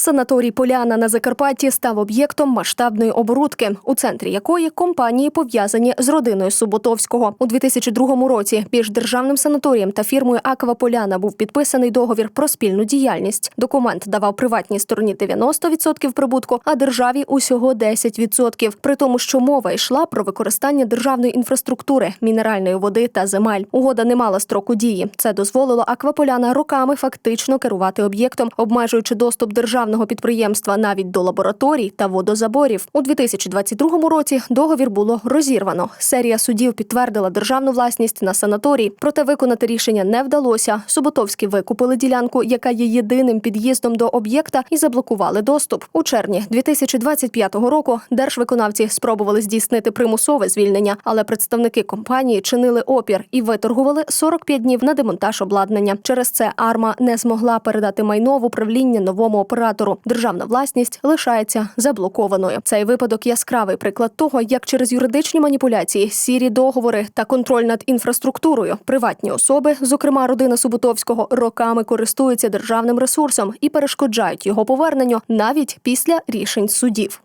Санаторій Поляна на Закарпатті став об'єктом масштабної оборудки, у центрі якої компанії пов'язані з родиною Суботовського. У 2002 році між державним санаторієм та фірмою Аква Поляна був підписаний договір про спільну діяльність. Документ давав приватній стороні 90% прибутку, а державі усього 10%. При тому, що мова йшла про використання державної інфраструктури, мінеральної води та земель. Угода не мала строку дії. Це дозволило Акваполяна роками фактично керувати об'єктом, обмежуючи доступ державного підприємства навіть до лабораторій та водозаборів. У 2022 році договір було розірвано. Серія судів підтвердила державну власність на санаторій, проте виконати рішення не вдалося. Суботовські викупили ділянку, яка є єдиним під'їздом до об'єкта, і заблокували доступ. У червні 2025 року держвиконавці спробували здійснити примусове звільнення, але представники компанії чинили опір і виторгували 45 днів на демонтаж обладнання. Через це Арма не змогла передати майно в управління новому оператору. Державна власність лишається заблокованою. Цей випадок яскравий приклад того, як через юридичні маніпуляції, сірі договори та контроль над інфраструктурою приватні особи, зокрема родина Суботовського, роками користуються державним ресурсом і перешкоджають його поверненню навіть після рішень судів.